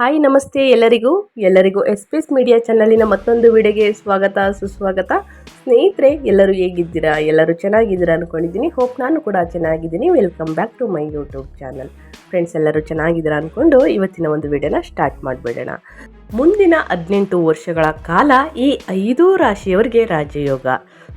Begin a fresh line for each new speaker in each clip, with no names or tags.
Hi, ನಮಸ್ತೆ ಎಲ್ಲರಿಗೂ. ಎಲ್ಲರಿಗೂ ಎಸ್ ಪಿ ಎಸ್ ಮೀಡಿಯಾ ಚಾನಲಿನ ಮತ್ತೊಂದು ವಿಡಿಯೋಗೆ ಸ್ವಾಗತ, ಸುಸ್ವಾಗತ. ಸ್ನೇಹಿತರೆ, ಎಲ್ಲರೂ ಹೇಗಿದ್ದೀರಾ? ಎಲ್ಲರೂ ಚೆನ್ನಾಗಿದ್ದೀರಾ ಅಂದ್ಕೊಂಡಿದ್ದೀನಿ ಹೋಪ್ ನಾನು ಕೂಡ ಚೆನ್ನಾಗಿದ್ದೀನಿ. Welcome back to my YouTube channel friends ಎಲ್ಲರೂ ಚೆನ್ನಾಗಿದ್ದೀರಾ ಅಂದ್ಕೊಂಡು ಇವತ್ತಿನ ಒಂದು ವಿಡಿಯೋನ ಸ್ಟಾರ್ಟ್ ಮಾಡಿಬಿಡೋಣ. ಮುಂದಿನ ಹದಿನೆಂಟು ವರ್ಷಗಳ ಕಾಲ ಈ ಐದು ರಾಶಿಯವರಿಗೆ ರಾಜಯೋಗ.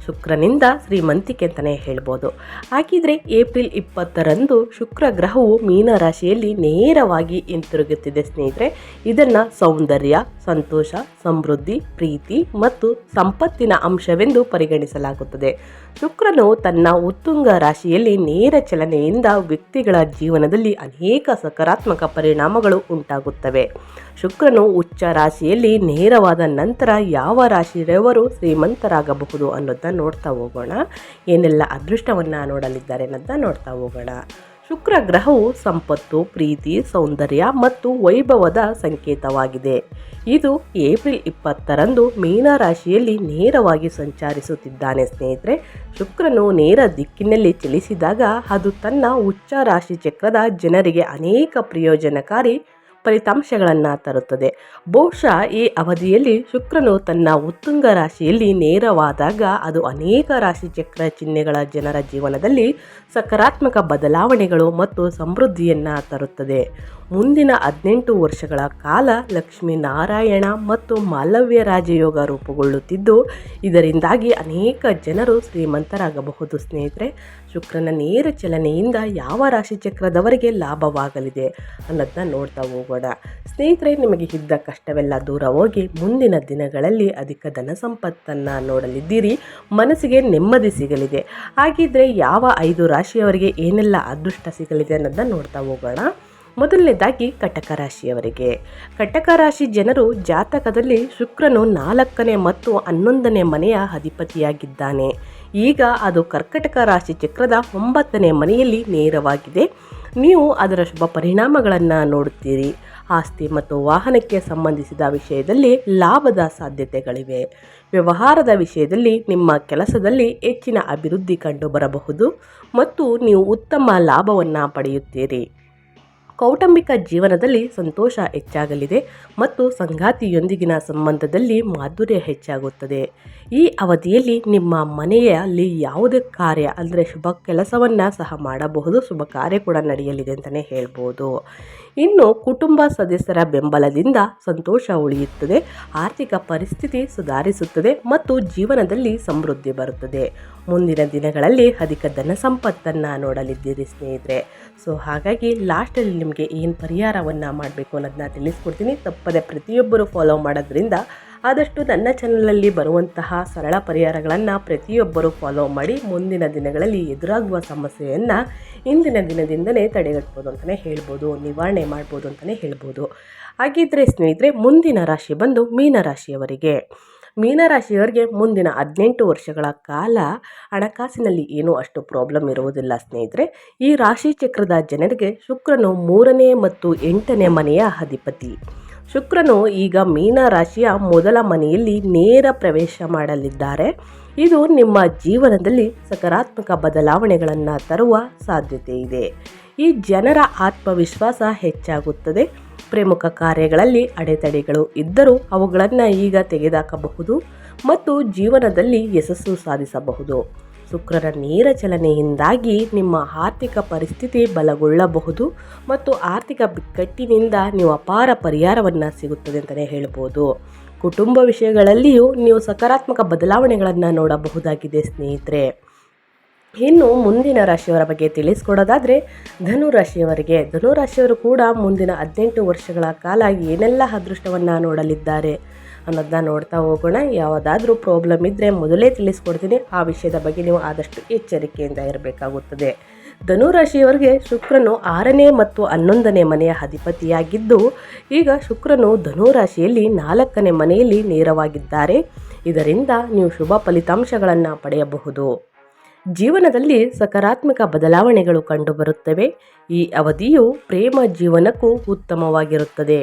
ಶುಕ್ರನಿಂದ ಶ್ರೀಮಂತಿಕೆ ಅಂತಲೇ ಹೇಳ್ಬೋದು. ಹಾಗಿದ್ರೆ ಏಪ್ರಿಲ್ ಇಪ್ಪತ್ತರಂದು ಶುಕ್ರ ಗ್ರಹವು ಮೀನ ರಾಶಿಯಲ್ಲಿ ನೇರವಾಗಿ ಹಿಂತಿರುಗುತ್ತಿದೆ ಸ್ನೇಹಿತರೆ. ಇದನ್ನು ಸೌಂದರ್ಯ, ಸಂತೋಷ, ಸಮೃದ್ಧಿ, ಪ್ರೀತಿ ಮತ್ತು ಸಂಪತ್ತಿನ ಅಂಶವೆಂದು ಪರಿಗಣಿಸಲಾಗುತ್ತದೆ. ಶುಕ್ರನು ತನ್ನ ಉತ್ತುಂಗ ರಾಶಿಯಲ್ಲಿ ನೇರ ಚಲನೆಯಿಂದ ವ್ಯಕ್ತಿಗಳ ಜೀವನದಲ್ಲಿ ಅನೇಕ ಸಕಾರಾತ್ಮಕ ಪರಿಣಾಮಗಳು ಉಂಟಾಗುತ್ತವೆ. ಶುಕ್ರನು ಉಚ್ಚ ರಾಶಿಯಲ್ಲಿ ನೇರವಾದ ನಂತರ ಯಾವ ರಾಶಿಯವರು ಶ್ರೀಮಂತರಾಗಬಹುದು ಅನ್ನೋದನ್ನ ನೋಡ್ತಾ ಹೋಗೋಣ. ಏನೆಲ್ಲ ಅದೃಷ್ಟವನ್ನು ನೋಡಲಿದ್ದಾರೆ ಅನ್ನೋದನ್ನ ನೋಡ್ತಾ ಹೋಗೋಣ. ಶುಕ್ರ ಗ್ರಹವು ಸಂಪತ್ತು, ಪ್ರೀತಿ, ಸೌಂದರ್ಯ ಮತ್ತು ವೈಭವದ ಸಂಕೇತವಾಗಿದೆ. ಇದು ಏಪ್ರಿಲ್ ಇಪ್ಪತ್ತರಂದು ಮೀನ ರಾಶಿಯಲ್ಲಿ ನೇರವಾಗಿ ಸಂಚರಿಸುತ್ತಿದ್ದಾನೆ ಸ್ನೇಹಿತರೆ. ಶುಕ್ರನು ನೇರ ದಿಕ್ಕಿನಲ್ಲಿ ಚಲಿಸಿದಾಗ ಅದು ತನ್ನ ಉಚ್ಚ ರಾಶಿ ಚಕ್ರದ ಜನರಿಗೆ ಅನೇಕ ಪ್ರಯೋಜನಕಾರಿ ಫಲಿತಾಂಶಗಳನ್ನು ತರುತ್ತದೆ. ಬಹುಶಃ ಈ ಅವಧಿಯಲ್ಲಿ ಶುಕ್ರನು ತನ್ನ ಉತ್ತುಂಗ ರಾಶಿಯಲ್ಲಿ ನೇರವಾದಾಗ ಅದು ಅನೇಕ ರಾಶಿ ಚಕ್ರ ಚಿಹ್ನೆಗಳ ಜನರ ಜೀವನದಲ್ಲಿ ಸಕಾರಾತ್ಮಕ ಬದಲಾವಣೆಗಳು ಮತ್ತು ಸಮೃದ್ಧಿಯನ್ನು ತರುತ್ತದೆ. ಮುಂದಿನ ಹದಿನೆಂಟು ವರ್ಷಗಳ ಕಾಲ ಲಕ್ಷ್ಮೀನಾರಾಯಣ ಮತ್ತು ಮಾಲವ್ಯ ರಾಜಯೋಗ ರೂಪುಗೊಳ್ಳುತ್ತಿದ್ದು, ಇದರಿಂದಾಗಿ ಅನೇಕ ಜನರು ಶ್ರೀಮಂತರಾಗಬಹುದು ಸ್ನೇಹಿತರೆ. ಶುಕ್ರನ ನೇರ ಚಲನೆಯಿಂದ ಯಾವ ರಾಶಿ ಚಕ್ರದವರಿಗೆ ಲಾಭವಾಗಲಿದೆ ಅನ್ನೋದನ್ನ ನೋಡ್ತಾ ಹೋಗೋಣ. ಸ್ನೇಹಿತರೆ, ನಿಮಗೆ ಇದ್ದ ಕಷ್ಟವೆಲ್ಲ ದೂರ ಹೋಗಿ ಮುಂದಿನ ದಿನಗಳಲ್ಲಿ ಅಧಿಕ ಧನ ಸಂಪತ್ತನ್ನು ನೋಡಲಿದ್ದೀರಿ. ಮನಸ್ಸಿಗೆ ನೆಮ್ಮದಿ ಸಿಗಲಿದೆ. ಹಾಗಿದ್ರೆ ಯಾವ ಐದು ರಾಶಿಯವರಿಗೆ ಏನೆಲ್ಲ ಅದೃಷ್ಟ ಸಿಗಲಿದೆ ಅನ್ನೋದನ್ನ ನೋಡ್ತಾ ಹೋಗೋಣ. ಮೊದಲನೇದಾಗಿ ಕಟಕ ರಾಶಿಯವರಿಗೆ. ಕಟಕ ರಾಶಿ ಜನರು ಜಾತಕದಲ್ಲಿ ಶುಕ್ರನು ನಾಲ್ಕನೇ ಮತ್ತು ಹನ್ನೊಂದನೇ ಮನೆಯ ಅಧಿಪತಿಯಾಗಿದ್ದಾನೆ. ಈಗ ಅದು ಕರ್ಕಟಕ ರಾಶಿ ಚಕ್ರದ ಒಂಬತ್ತನೇ ಮನೆಯಲ್ಲಿ ನೇರವಾಗಿದೆ. ನೀವು ಅದರ ಶುಭ ಪರಿಣಾಮಗಳನ್ನು ನೋಡುತ್ತೀರಿ. ಆಸ್ತಿ ಮತ್ತು ವಾಹನಕ್ಕೆ ಸಂಬಂಧಿಸಿದ ವಿಷಯದಲ್ಲಿ ಲಾಭದ ಸಾಧ್ಯತೆಗಳಿವೆ. ವ್ಯವಹಾರದ ವಿಷಯದಲ್ಲಿ ನಿಮ್ಮ ಕೆಲಸದಲ್ಲಿ ಹೆಚ್ಚಿನ ಅಭಿವೃದ್ಧಿ ಕಂಡುಬರಬಹುದು ಮತ್ತು ನೀವು ಉತ್ತಮ ಲಾಭವನ್ನು ಪಡೆಯುತ್ತೀರಿ. ಕೌಟುಂಬಿಕ ಜೀವನದಲ್ಲಿ ಸಂತೋಷ ಹೆಚ್ಚಾಗಲಿದೆ ಮತ್ತು ಸಂಗಾತಿಯೊಂದಿಗಿನ ಸಂಬಂಧದಲ್ಲಿ ಮಾಧುರ್ಯ ಹೆಚ್ಚಾಗುತ್ತದೆ. ಈ ಅವಧಿಯಲ್ಲಿ ನಿಮ್ಮ ಮನೆಯಲ್ಲಿ ಯಾವುದೇ ಕಾರ್ಯ ಅಂದರೆ ಶುಭ ಕೆಲಸವನ್ನು ಸಹ ಮಾಡಬಹುದು. ಶುಭ ಕಾರ್ಯ ಕೂಡ ನಡೆಯಲಿದೆ ಅಂತಲೇ ಹೇಳ್ಬೋದು. ಇನ್ನು ಕುಟುಂಬ ಸದಸ್ಯರ ಬೆಂಬಲದಿಂದ ಸಂತೋಷ ಉಳಿಯುತ್ತದೆ, ಆರ್ಥಿಕ ಪರಿಸ್ಥಿತಿ ಸುಧಾರಿಸುತ್ತದೆ ಮತ್ತು ಜೀವನದಲ್ಲಿ ಸಮೃದ್ಧಿ ಬರುತ್ತದೆ. ಮುಂದಿನ ದಿನಗಳಲ್ಲಿ ಅಧಿಕ ಧನ ಸಂಪತ್ತನ್ನು ನೋಡಲಿದ್ದೀರಿ ಸ್ನೇಹಿತರೆ. ಸೊ ಹಾಗಾಗಿ ಲಾಸ್ಟಲ್ಲಿ ನಿಮಗೆ ಏನು ಪರಿಹಾರವನ್ನು ಮಾಡಬೇಕು ಅನ್ನೋದನ್ನ ತಿಳಿಸ್ಕೊಡ್ತೀನಿ. ತಪ್ಪದೆ ಪ್ರತಿಯೊಬ್ಬರು ಫಾಲೋ ಮಾಡೋದ್ರಿಂದ ಆದಷ್ಟು ನನ್ನ ಚಾನಲಲ್ಲಿ ಬರುವಂತಹ ಸರಳ ಪರಿಹಾರಗಳನ್ನು ಪ್ರತಿಯೊಬ್ಬರು ಫಾಲೋ ಮಾಡಿ ಮುಂದಿನ ದಿನಗಳಲ್ಲಿ ಎದುರಾಗುವ ಸಮಸ್ಯೆಯನ್ನು ಇಂದಿನ ದಿನದಿಂದಲೇ ತಡೆಗಟ್ಬೋದು ಅಂತಲೇ ಹೇಳ್ಬೋದು, ನಿವಾರಣೆ ಮಾಡ್ಬೋದು ಅಂತಲೇ ಹೇಳ್ಬೋದು. ಹಾಗಿದ್ದರೆ ಸ್ನೇಹಿತರೆ, ಮುಂದಿನ ರಾಶಿ ಬಂದು ಮೀನರಾಶಿಯವರಿಗೆ ಮೀನರಾಶಿಯವರಿಗೆ ಮುಂದಿನ ಹದಿನೆಂಟು ವರ್ಷಗಳ ಕಾಲ ಹಣಕಾಸಿನಲ್ಲಿ ಏನೂ ಅಷ್ಟು ಪ್ರಾಬ್ಲಮ್ ಇರುವುದಿಲ್ಲ ಸ್ನೇಹಿತರೆ. ಈ ರಾಶಿ ಚಕ್ರದ ಜನರಿಗೆ ಶುಕ್ರನು ಮೂರನೇ ಮತ್ತು ಎಂಟನೇ ಮನೆಯ ಅಧಿಪತಿ. ಶುಕ್ರನು ಈಗ ಮೀನ ರಾಶಿಯ ಮೊದಲ ಮನೆಯಲ್ಲಿ ನೇರ ಪ್ರವೇಶ ಮಾಡಲಿದ್ದಾರೆ. ಇದು ನಿಮ್ಮ ಜೀವನದಲ್ಲಿ ಸಕಾರಾತ್ಮಕ ಬದಲಾವಣೆಗಳನ್ನು ತರುವ ಸಾಧ್ಯತೆ ಇದೆ. ಈ ಜನರ ಆತ್ಮವಿಶ್ವಾಸ ಹೆಚ್ಚಾಗುತ್ತದೆ. ಪ್ರಮುಖ ಕಾರ್ಯಗಳಲ್ಲಿ ಅಡೆತಡೆಗಳು ಇದ್ದರೂ ಅವುಗಳನ್ನು ಈಗ ತೆಗೆದಾಕಬಹುದು ಮತ್ತು ಜೀವನದಲ್ಲಿ ಯಶಸ್ಸು ಸಾಧಿಸಬಹುದು. ಶುಕ್ರನ ನೇರ ಚಲನೆಯಿಂದಾಗಿ ನಿಮ್ಮ ಆರ್ಥಿಕ ಪರಿಸ್ಥಿತಿ ಬಲಗೊಳ್ಳಬಹುದು ಮತ್ತು ಆರ್ಥಿಕ ಬಿಕ್ಕಟ್ಟಿನಿಂದ ನೀವು ಅಪಾರ ಪರಿಹಾರವನ್ನು ಸಿಗುತ್ತದೆ ಅಂತಲೇ ಹೇಳ್ಬೋದು. ಕುಟುಂಬ ವಿಷಯಗಳಲ್ಲಿಯೂ ನೀವು ಸಕಾರಾತ್ಮಕ ಬದಲಾವಣೆಗಳನ್ನು ನೋಡಬಹುದಾಗಿದೆ ಸ್ನೇಹಿತರೆ. ಇನ್ನು ಮುಂದಿನ ರಾಶಿಯವರ ಬಗ್ಗೆ ತಿಳಿಸ್ಕೊಡೋದಾದರೆ ಧನು ರಾಶಿಯವರಿಗೆ. ಧನು ರಾಶಿಯವರು ಕೂಡ ಮುಂದಿನ ಹದಿನೆಂಟು ವರ್ಷಗಳ ಕಾಲ ಏನೆಲ್ಲ ಅದೃಷ್ಟವನ್ನು ನೋಡಲಿದ್ದಾರೆ? ಅನ್ನೋದನ್ನ ನೋಡ್ತಾ ಹೋಗೋಣ. ಯಾವುದಾದ್ರೂ ಪ್ರಾಬ್ಲಮ್ ಇದ್ದರೆ ಮೊದಲೇ ತಿಳಿಸ್ಕೊಡ್ತೀನಿ. ಆ ವಿಷಯದ ಬಗ್ಗೆ ನೀವು ಆದಷ್ಟು ಎಚ್ಚರಿಕೆಯಿಂದ ಇರಬೇಕಾಗುತ್ತದೆ. ಧನುರಾಶಿಯವರಿಗೆ ಶುಕ್ರನು ಆರನೇ ಮತ್ತು ಹನ್ನೊಂದನೇ ಮನೆಯ ಅಧಿಪತಿಯಾಗಿದ್ದು, ಈಗ ಶುಕ್ರನು ಧನುರಾಶಿಯಲ್ಲಿ ನಾಲ್ಕನೇ ಮನೆಯಲ್ಲಿ ನೇರವಾಗಿದ್ದಾರೆ. ಇದರಿಂದ ನೀವು ಶುಭ ಫಲಿತಾಂಶಗಳನ್ನು ಪಡೆಯಬಹುದು. ಜೀವನದಲ್ಲಿ ಸಕಾರಾತ್ಮಕ ಬದಲಾವಣೆಗಳು ಕಂಡುಬರುತ್ತವೆ. ಈ ಅವಧಿಯು ಪ್ರೇಮ ಜೀವನಕ್ಕೂ ಉತ್ತಮವಾಗಿರುತ್ತದೆ.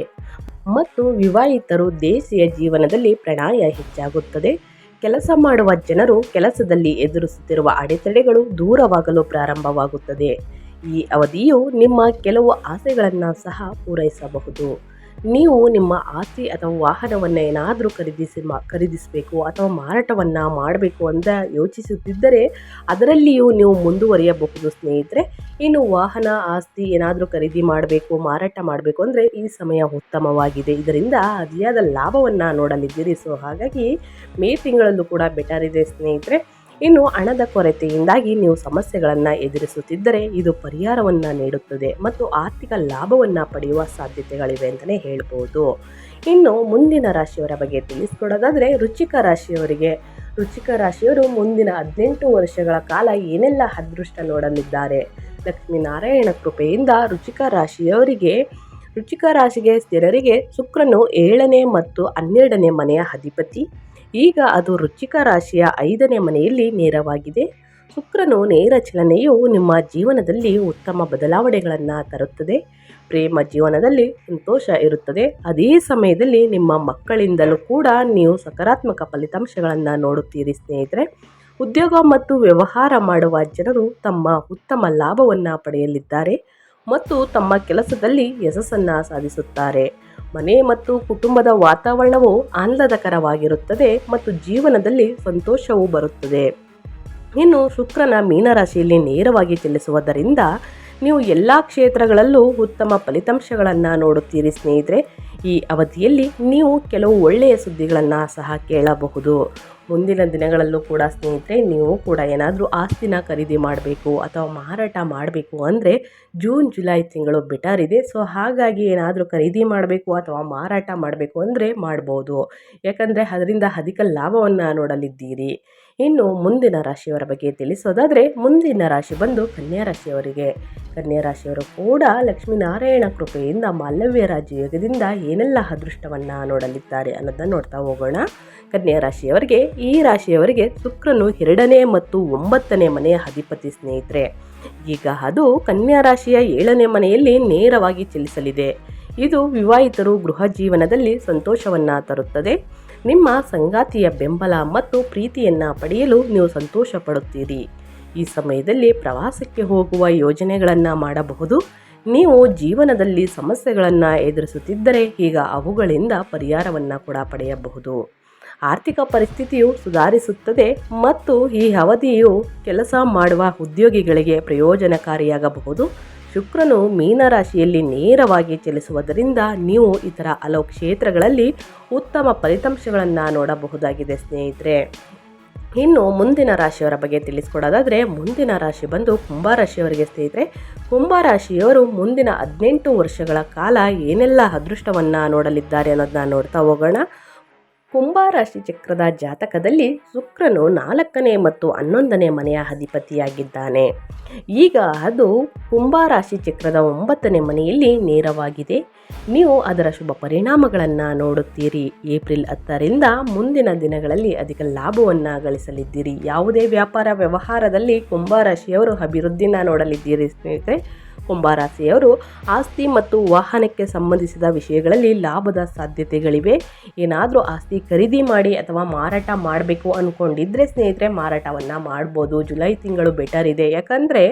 ಮತ್ತು ವಿವಾಹಿತರು ದೇಸಿಯ ಜೀವನದಲ್ಲಿ ಪ್ರಣಯ ಹೆಚ್ಚಾಗುತ್ತದೆ. ಕೆಲಸ ಮಾಡುವ ಜನರು ಕೆಲಸದಲ್ಲಿ ಎದುರಿಸುತ್ತಿರುವ ಅಡೆತಡೆಗಳು ದೂರವಾಗಲು ಪ್ರಾರಂಭವಾಗುತ್ತದೆ. ಈ ಅವಧಿಯು ನಿಮ್ಮ ಕೆಲವು ಆಸೆಗಳನ್ನು ಸಹ ಪೂರೈಸಬಹುದು. ನೀವು ನಿಮ್ಮ ಆಸ್ತಿ ಅಥವಾ ವಾಹನವನ್ನು ಏನಾದರೂ ಖರೀದಿಸಿ ಮಾ ಖರೀದಿಸಬೇಕು ಅಥವಾ ಮಾರಾಟವನ್ನು ಮಾಡಬೇಕು ಅಂತ ಯೋಚಿಸುತ್ತಿದ್ದರೆ ಅದರಲ್ಲಿಯೂ ನೀವು ಮುಂದುವರಿಯಬಹುದು ಸ್ನೇಹಿತರೆ. ಇನ್ನು ವಾಹನ, ಆಸ್ತಿ ಏನಾದರೂ ಖರೀದಿ ಮಾಡಬೇಕು, ಮಾರಾಟ ಮಾಡಬೇಕು ಅಂದರೆ ಈ ಸಮಯ ಉತ್ತಮವಾಗಿದೆ. ಇದರಿಂದ ಅತಿಯಾದ ಲಾಭವನ್ನು ನೋಡಲಿದ್ದೀರಿ. ಸೊ ಹಾಗಾಗಿ ಮೇ ತಿಂಗಳಲ್ಲೂ ಕೂಡ ಬೆಟರ್ ಇದೆ ಸ್ನೇಹಿತರೆ. ಇನ್ನು ಹಣದ ಕೊರತೆಯಿಂದಾಗಿ ನೀವು ಸಮಸ್ಯೆಗಳನ್ನು ಎದುರಿಸುತ್ತಿದ್ದರೆ ಇದು ಪರಿಹಾರವನ್ನು ನೀಡುತ್ತದೆ ಮತ್ತು ಆರ್ಥಿಕ ಲಾಭವನ್ನು ಪಡೆಯುವ ಸಾಧ್ಯತೆಗಳಿವೆ ಅಂತಲೇ ಹೇಳ್ಬೋದು. ಇನ್ನು ಮುಂದಿನ ರಾಶಿಯವರ ಬಗ್ಗೆ ತಿಳಿಸ್ಕೊಡೋದಾದರೆ ರುಚಿಕ ರಾಶಿಯವರಿಗೆ ರುಚಿಕ ರಾಶಿಯವರು ಮುಂದಿನ ಹದಿನೆಂಟು ವರ್ಷಗಳ ಕಾಲ ಏನೆಲ್ಲ ಅದೃಷ್ಟ ನೋಡಲಿದ್ದಾರೆ? ಲಕ್ಷ್ಮೀನಾರಾಯಣ ಕೃಪೆಯಿಂದ ರುಚಿಕ ರಾಶಿಯವರಿಗೆ ರುಚಿಕ ರಾಶಿಗೆ ಸ್ಥಿರರಿಗೆ ಶುಕ್ರನು ಏಳನೇ ಮತ್ತು ಹನ್ನೆರಡನೇ ಮನೆಯ ಅಧಿಪತಿ. ಈಗ ಅದು ರುಚಿಕ ರಾಶಿಯ ಐದನೇ ಮನೆಯಲ್ಲಿ ನೇರವಾಗಿದೆ. ಶುಕ್ರನು ನೇರ ಚಲನೆಯು ನಿಮ್ಮ ಜೀವನದಲ್ಲಿ ಉತ್ತಮ ಬದಲಾವಣೆಗಳನ್ನು ತರುತ್ತದೆ. ಪ್ರೇಮ ಜೀವನದಲ್ಲಿ ಸಂತೋಷ ಇರುತ್ತದೆ. ಅದೇ ಸಮಯದಲ್ಲಿ ನಿಮ್ಮ ಮಕ್ಕಳಿಂದಲೂ ಕೂಡ ನೀವು ಸಕಾರಾತ್ಮಕ ಫಲಿತಾಂಶಗಳನ್ನು ನೋಡುತ್ತೀರಿ ಸ್ನೇಹಿತರೆ. ಉದ್ಯೋಗ ಮತ್ತು ವ್ಯವಹಾರ ಮಾಡುವ ಜನರು ತಮ್ಮ ಉತ್ತಮ ಲಾಭವನ್ನು ಪಡೆಯಲಿದ್ದಾರೆ. ಮತ್ತು ತಮ್ಮ ಕೆಲಸದಲ್ಲಿ ಯಶಸ್ಸನ್ನು ಸಾಧಿಸುತ್ತಾರೆ. ಮನೆ ಮತ್ತು ಕುಟುಂಬದ ವಾತಾವರಣವು ಆಹ್ಲಾದಕರವಾಗಿರುತ್ತದೆ ಮತ್ತು ಜೀವನದಲ್ಲಿ ಸಂತೋಷವೂ ಬರುತ್ತದೆ. ಇನ್ನು ಶುಕ್ರನ ಮೀನರಾಶಿಯಲ್ಲಿ ನೇರವಾಗಿ ಚಲಿಸುವುದರಿಂದ ನೀವು ಎಲ್ಲ ಕ್ಷೇತ್ರಗಳಲ್ಲೂ ಉತ್ತಮ ಫಲಿತಾಂಶಗಳನ್ನು ನೋಡುತ್ತೀರಿ ಸ್ನೇಹಿತರೆ. ಈ ಅವಧಿಯಲ್ಲಿ ನೀವು ಕೆಲವು ಒಳ್ಳೆಯ ಸುದ್ದಿಗಳನ್ನು ಸಹ ಕೇಳಬಹುದು. ಮುಂದಿನ ದಿನಗಳಲ್ಲೂ ಕೂಡ ಸ್ನೇಹಿತರೆ, ನೀವು ಕೂಡ ಏನಾದರೂ ಆಸ್ತಿನ ಖರೀದಿ ಮಾಡಬೇಕು ಅಥವಾ ಮಾರಾಟ ಮಾಡಬೇಕು ಅಂದರೆ ಜೂನ್, ಜುಲೈ ತಿಂಗಳು ಬೆಟರ್ ಇದೆ. ಸೊ ಹಾಗಾಗಿ ಏನಾದರೂ ಖರೀದಿ ಮಾಡಬೇಕು ಅಥವಾ ಮಾರಾಟ ಮಾಡಬೇಕು ಅಂದರೆ ಮಾಡ್ಬೋದು. ಯಾಕಂದರೆ ಅದರಿಂದ ಅಧಿಕ ಲಾಭವನ್ನು ನೋಡಲಿದ್ದೀರಿ. ಇನ್ನು ಮುಂದಿನ ರಾಶಿಯವರ ಬಗ್ಗೆ ತಿಳಿಸೋದಾದರೆ, ಮುಂದಿನ ರಾಶಿ ಬಂದು ಕನ್ಯಾ ರಾಶಿಯವರಿಗೆ. ಕನ್ಯಾ ರಾಶಿಯವರು ಕೂಡ ಲಕ್ಷ್ಮೀನಾರಾಯಣ ಕೃಪೆಯಿಂದ ಮಾಲವ್ಯ ರಾಜಯೋಗದಿಂದ ಏನೆಲ್ಲ ಅದೃಷ್ಟವನ್ನು ನೋಡಲಿದ್ದಾರೆ ಅನ್ನೋದನ್ನು ನೋಡ್ತಾ ಹೋಗೋಣ. ಕನ್ಯಾ ರಾಶಿಯವರಿಗೆ ಈ ರಾಶಿಯವರಿಗೆ ಶುಕ್ರನು ಎರಡನೇ ಮತ್ತು ಒಂಬತ್ತನೇ ಮನೆಯ ಅಧಿಪತಿ ಸ್ನೇಹಿತರೆ. ಈಗ ಅದು ಕನ್ಯಾ ರಾಶಿಯ ಏಳನೇ ಮನೆಯಲ್ಲಿ ನೇರವಾಗಿ ಚಲಿಸಲಿದೆ. ಇದು ವಿವಾಹಿತರು ಗೃಹ ಜೀವನದಲ್ಲಿ ಸಂತೋಷವನ್ನು ತರುತ್ತದೆ. ನಿಮ್ಮ ಸಂಗಾತಿಯ ಬೆಂಬಲ ಮತ್ತು ಪ್ರೀತಿಯನ್ನು ಪಡೆಯಲು ನೀವು ಸಂತೋಷ ಪಡುತ್ತೀರಿ ಈ ಸಮಯದಲ್ಲಿ ಪ್ರವಾಸಕ್ಕೆ ಹೋಗುವ ಯೋಜನೆಗಳನ್ನು ಮಾಡಬಹುದು. ನೀವು ಜೀವನದಲ್ಲಿ ಸಮಸ್ಯೆಗಳನ್ನು ಎದುರಿಸುತ್ತಿದ್ದರೆ ಈಗ ಅವುಗಳಿಂದ ಪರಿಹಾರವನ್ನು ಕೂಡ ಪಡೆಯಬಹುದು. ಆರ್ಥಿಕ ಪರಿಸ್ಥಿತಿಯು ಸುಧಾರಿಸುತ್ತದೆ ಮತ್ತು ಈ ಅವಧಿಯು ಕೆಲಸ ಮಾಡುವ ಉದ್ಯೋಗಿಗಳಿಗೆ ಪ್ರಯೋಜನಕಾರಿಯಾಗಬಹುದು. ಶುಕ್ರನು ಮೀನರಾಶಿಯಲ್ಲಿ ನೇರವಾಗಿ ಚಲಿಸುವುದರಿಂದ ನೀವು ಇತರ ಹಲವು ಕ್ಷೇತ್ರಗಳಲ್ಲಿ ಉತ್ತಮ ಫಲಿತಾಂಶಗಳನ್ನು ನೋಡಬಹುದಾಗಿದೆ ಸ್ನೇಹಿತರೆ. ಇನ್ನು ಮುಂದಿನ ರಾಶಿಯವರ ಬಗ್ಗೆ ತಿಳಿಸ್ಕೊಡೋದಾದರೆ, ಮುಂದಿನ ರಾಶಿ ಬಂದು ಕುಂಭ ರಾಶಿಯವರಿಗೆ ಸ್ನೇಹಿತರೆ, ಕುಂಭ ರಾಶಿಯವರು ಮುಂದಿನ ಹದಿನೆಂಟು ವರ್ಷಗಳ ಕಾಲ ಏನೆಲ್ಲ ಅದೃಷ್ಟವನ್ನು ನೋಡಲಿದ್ದಾರೆ ಅನ್ನೋದನ್ನ ನೋಡ್ತಾ ಹೋಗೋಣ. ಕುಂಭರಾಶಿ ಚಕ್ರದ ಜಾತಕದಲ್ಲಿ ಶುಕ್ರನು ನಾಲ್ಕನೇ ಮತ್ತು ಹನ್ನೊಂದನೇ ಮನೆಯ ಅಧಿಪತಿಯಾಗಿದ್ದಾನೆ. ಈಗ ಅದು ಕುಂಭರಾಶಿ ಚಕ್ರದ ಒಂಬತ್ತನೇ ಮನೆಯಲ್ಲಿ ನೇರವಾಗಿದೆ. ನೀವು ಅದರ ಶುಭ ಪರಿಣಾಮಗಳನ್ನು ನೋಡುತ್ತೀರಿ. ಏಪ್ರಿಲ್ ಹತ್ತರಿಂದ ಮುಂದಿನ ದಿನಗಳಲ್ಲಿ ಅಧಿಕ ಲಾಭವನ್ನು ಗಳಿಸಲಿದ್ದೀರಿ. ಯಾವುದೇ ವ್ಯಾಪಾರ ವ್ಯವಹಾರದಲ್ಲಿ ಕುಂಭರಾಶಿಯವರು ಅಭಿವೃದ್ಧಿನ ನೋಡಲಿದ್ದೀರಿ ಸ್ನೇಹಿತರೆ. ಕುಂಭರಾಶಿಯವರು ಆಸ್ತಿ ಮತ್ತು ವಾಹನಕ್ಕೆ ಸಂಬಂಧಿಸಿದ ವಿಷಯಗಳಲ್ಲಿ ಲಾಭದ ಸಾಧ್ಯತೆಗಳಿವೆ. ಏನಾದರೂ ಆಸ್ತಿ ಖರೀದಿ ಮಾಡಿ ಅಥವಾ ಮಾರಾಟ ಮಾಡಬೇಕು ಅಂದ್ಕೊಂಡಿದ್ರೆ ಸ್ನೇಹಿತರೆ, ಮಾರಾಟವನ್ನು ಮಾಡ್ಬೋದು. ಜುಲೈ ತಿಂಗಳು ಬೆಟರ್ ಇದೆ. ಯಾಕಂದರೆ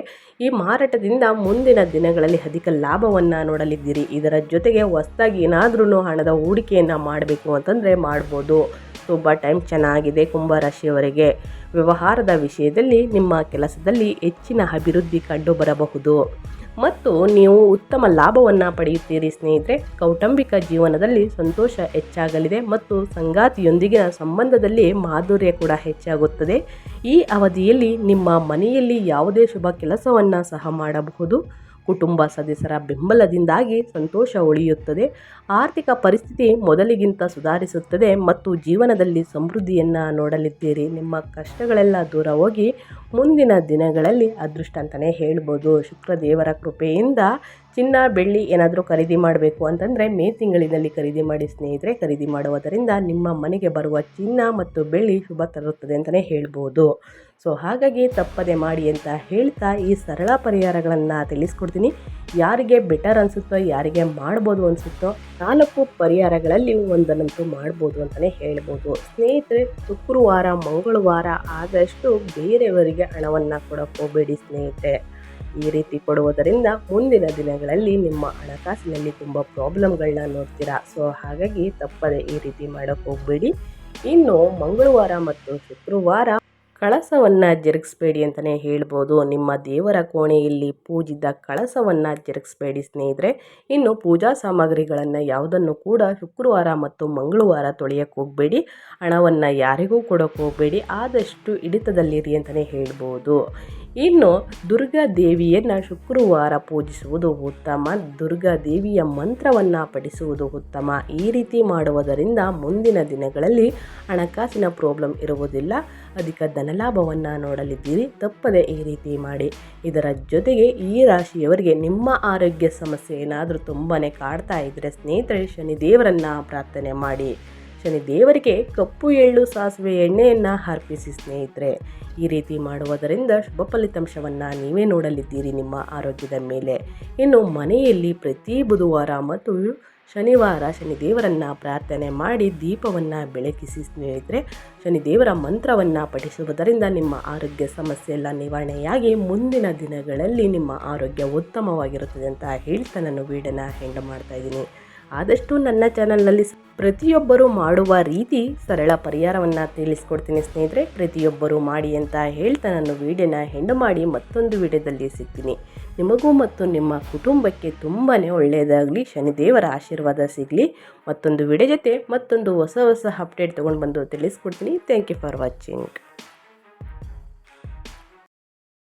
ಈ ಮಾರಾಟದಿಂದ ಮುಂದಿನ ದಿನಗಳಲ್ಲಿ ಅಧಿಕ ಲಾಭವನ್ನು ನೋಡಲಿದ್ದೀರಿ. ಇದರ ಜೊತೆಗೆ ಹೊಸದಾಗಿ ಏನಾದ್ರೂ ಹಣದ ಹೂಡಿಕೆಯನ್ನು ಮಾಡಬೇಕು ಅಂತಂದರೆ ಮಾಡ್ಬೋದು. ತುಂಬ ಟೈಮ್ ಚೆನ್ನಾಗಿದೆ ಕುಂಭರಾಶಿಯವರಿಗೆ. ವ್ಯವಹಾರದ ವಿಷಯದಲ್ಲಿ ನಿಮ್ಮ ಕೆಲಸದಲ್ಲಿ ಹೆಚ್ಚಿನ ಅಭಿವೃದ್ಧಿ ಕಂಡು ಬರಬಹುದು ಮತ್ತು ನೀವು ಉತ್ತಮ ಲಾಭವನ್ನು ಪಡೆಯುತ್ತೀರಿ ಸ್ನೇಹಿತರೆ, ಕೌಟುಂಬಿಕ ಜೀವನದಲ್ಲಿ ಸಂತೋಷ ಹೆಚ್ಚಾಗಲಿದೆ ಮತ್ತು ಸಂಗಾತಿಯೊಂದಿಗಿನ ಸಂಬಂಧದಲ್ಲಿ ಮಾಧುರ್ಯ ಕೂಡ ಹೆಚ್ಚಾಗುತ್ತದೆ. ಈ ಅವಧಿಯಲ್ಲಿ ನಿಮ್ಮ ಮನೆಯಲ್ಲಿ ಯಾವುದೇ ಶುಭ ಕೆಲಸವನ್ನು ಸಹ ಮಾಡಬಹುದು. ಕುಟುಂಬ ಸದಸ್ಯರ ಬೆಂಬಲದಿಂದಾಗಿ ಸಂತೋಷ ಉಳಿಯುತ್ತದೆ. ಆರ್ಥಿಕ ಪರಿಸ್ಥಿತಿ ಮೊದಲಿಗಿಂತ ಸುಧಾರಿಸುತ್ತದೆ ಮತ್ತು ಜೀವನದಲ್ಲಿ ಸಮೃದ್ಧಿಯನ್ನು ನೋಡಲಿದ್ದೀರಿ. ನಿಮ್ಮ ಕಷ್ಟಗಳೆಲ್ಲ ದೂರ ಹೋಗಿ ಮುಂದಿನ ದಿನಗಳಲ್ಲಿ ಅದೃಷ್ಟ ಅಂತಲೇ ಹೇಳ್ಬೋದು. ಶುಕ್ರದೇವರ ಕೃಪೆಯಿಂದ ಚಿನ್ನ ಬೆಳ್ಳಿ ಏನಾದರೂ ಖರೀದಿ ಮಾಡಬೇಕು ಅಂತಂದರೆ ಮೇ ತಿಂಗಳಿನಲ್ಲಿ ಖರೀದಿ ಮಾಡಿ ಸ್ನೇಹಿತರೆ, ಖರೀದಿ ಮಾಡುವುದರಿಂದ ನಿಮ್ಮ ಮನೆಗೆ ಬರುವ ಚಿನ್ನ ಮತ್ತು ಬೆಳ್ಳಿ ಶುಭ ತರುತ್ತದೆ ಅಂತಲೇ ಹೇಳ್ಬೋದು. ಸೊ ಹಾಗಾಗಿ ತಪ್ಪದೆ ಮಾಡಿ ಅಂತ ಹೇಳ್ತಾ ಈ ಸರಳ ಪರಿಹಾರಗಳನ್ನು ತಿಳಿಸ್ಕೊಡ್ತೀನಿ. ಯಾರಿಗೆ ಬೆಟರ್ ಅನಿಸುತ್ತೋ, ಯಾರಿಗೆ ಮಾಡ್ಬೋದು ಅನಿಸುತ್ತೋ ನಾಲ್ಕು ಪರಿಹಾರಗಳಲ್ಲಿ ಒಂದನ್ನಂತೂ ಮಾಡ್ಬೋದು ಅಂತಲೇ ಹೇಳ್ಬೋದು. ಸ್ನೇಹಿತರೆ, ಶುಕ್ರವಾರ, ಮಂಗಳವಾರ ಆದಷ್ಟು ಬೇರೆಯವರಿಗೆ ಹಣವನ್ನು ಕೊಡೋಕ್ಕೆ ಹೋಗಬೇಡಿ ಸ್ನೇಹಿತರೆ. ಈ ರೀತಿ ಕೊಡುವುದರಿಂದ ಮುಂದಿನ ದಿನಗಳಲ್ಲಿ ನಿಮ್ಮ ಹಣಕಾಸಿನಲ್ಲಿ ತುಂಬ ಪ್ರಾಬ್ಲಮ್ಗಳನ್ನ ನೋಡ್ತೀರಾ? ಸೊ, ಹಾಗಾಗಿ ತಪ್ಪದೆ ಈ ರೀತಿ ಮಾಡೋಕ್ಕೆ ಹೋಗಬೇಡಿ. ಇನ್ನು ಮಂಗಳವಾರ ಮತ್ತು ಶುಕ್ರವಾರ ಕಳಸವನ್ನು ಜರುಗಿಸ್ಬೇಡಿ ಅಂತಲೇ ಹೇಳ್ಬೋದು. ನಿಮ್ಮ ದೇವರ ಕೋಣೆಯಲ್ಲಿ ಪೂಜಿದ ಕಳಸವನ್ನು ಜರುಗಿಸ್ಬೇಡಿ ಸ್ನೇಹಿತರೆ. ಇನ್ನು ಪೂಜಾ ಸಾಮಗ್ರಿಗಳನ್ನು ಯಾವುದನ್ನು ಕೂಡ ಶುಕ್ರವಾರ ಮತ್ತು ಮಂಗಳವಾರ ತೊಳೆಯಕ್ಕೆ ಹೋಗಬೇಡಿ. ಹಣವನ್ನು ಯಾರಿಗೂ ಕೊಡೋಕ್ಕೆ ಹೋಗಬೇಡಿ. ಆದಷ್ಟು ಹಿಡಿತದಲ್ಲಿರಿ ಅಂತಲೇ ಹೇಳ್ಬೋದು. ಇನ್ನು ದುರ್ಗಾ ದೇವಿಯನ್ನು ಶುಕ್ರವಾರ ಪೂಜಿಸುವುದು ಉತ್ತಮ. ದುರ್ಗಾ ದೇವಿಯ ಮಂತ್ರವನ್ನು ಪಠಿಸುವುದು ಉತ್ತಮ. ಈ ರೀತಿ ಮಾಡುವುದರಿಂದ ಮುಂದಿನ ದಿನಗಳಲ್ಲಿ ಹಣಕಾಸಿನ ಪ್ರಾಬ್ಲಮ್ ಇರುವುದಿಲ್ಲ. ಅಧಿಕ ಧನಲಾಭವನ್ನು ನೋಡಲಿದ್ದೀರಿ. ತಪ್ಪದೆ ಈ ರೀತಿ ಮಾಡಿ. ಇದರ ಜೊತೆಗೆ ಈ ರಾಶಿಯವರಿಗೆ ನಿಮ್ಮ ಆರೋಗ್ಯ ಸಮಸ್ಯೆ ಏನಾದರೂ ತುಂಬಾ ಕಾಡ್ತಾ ಇದ್ದರೆ ಸ್ನೇಹಿತರೆ ಶನಿ ದೇವರನ್ನು ಪ್ರಾರ್ಥನೆ ಮಾಡಿ. ಶನಿ ದೇವರಿಗೆ ಕಪ್ಪು ಎಳ್ಳು ಸಾಸಿವೆ ಎಣ್ಣೆಯನ್ನು ಅರ್ಪಿಸಿ ಸ್ನೇಹಿತರೆ. ಈ ರೀತಿ ಮಾಡುವುದರಿಂದ ಶುಭ ಫಲಿತಾಂಶವನ್ನು ನೀವೇ ನೋಡಲಿದ್ದೀರಿ ನಿಮ್ಮ ಆರೋಗ್ಯದ ಮೇಲೆ. ಇನ್ನು ಮನೆಯಲ್ಲಿ ಪ್ರತಿ ಬುಧವಾರ ಮತ್ತು ಶನಿವಾರ ಶನಿದೇವರನ್ನು ಪ್ರಾರ್ಥನೆ ಮಾಡಿ ದೀಪವನ್ನು ಬೆಳಕಿಸಿ ಸ್ನೇಹಿತರೆ. ಶನಿದೇವರ ಮಂತ್ರವನ್ನು ಪಠಿಸುವುದರಿಂದ ನಿಮ್ಮ ಆರೋಗ್ಯ ಸಮಸ್ಯೆ ಎಲ್ಲ ನಿವಾರಣೆಯಾಗಿ ಮುಂದಿನ ದಿನಗಳಲ್ಲಿ ನಿಮ್ಮ ಆರೋಗ್ಯ ಉತ್ತಮವಾಗಿರುತ್ತದೆ ಅಂತ ಹೇಳ್ತಾ ನಾನು ವೀಡನ್ನು ಹೆಂಡ ಮಾಡ್ತಾ ಇದ್ದೀನಿ. ಆದಷ್ಟು ನನ್ನ ಚಾನಲ್ನಲ್ಲಿ ಪ್ರತಿಯೊಬ್ಬರು ಮಾಡುವ ರೀತಿ ಸರಳ ಪರಿಹಾರವನ್ನು ತಿಳಿಸ್ಕೊಡ್ತೀನಿ ಸ್ನೇಹಿತರೆ. ಪ್ರತಿಯೊಬ್ಬರು ಮಾಡಿ ಅಂತ ಹೇಳ್ತಾ ನಾನು ವೀಡಿಯೋನ ಹೆಂಡು ಮಾಡಿ ಮತ್ತೊಂದು ವಿಡಿಯೋದಲ್ಲಿ ಸಿಗ್ತೀನಿ. ನಿಮಗೂ ಮತ್ತು ನಿಮ್ಮ ಕುಟುಂಬಕ್ಕೆ ತುಂಬಾ ಒಳ್ಳೆಯದಾಗಲಿ, ಶನಿದೇವರ ಆಶೀರ್ವಾದ ಸಿಗಲಿ. ಮತ್ತೊಂದು ವಿಡಿಯೋ ಜೊತೆ ಮತ್ತೊಂದು ಹೊಸ ಹೊಸ ಅಪ್ಡೇಟ್ ತೊಗೊಂಡು ಬಂದು ತಿಳಿಸ್ಕೊಡ್ತೀನಿ. Thank you for watching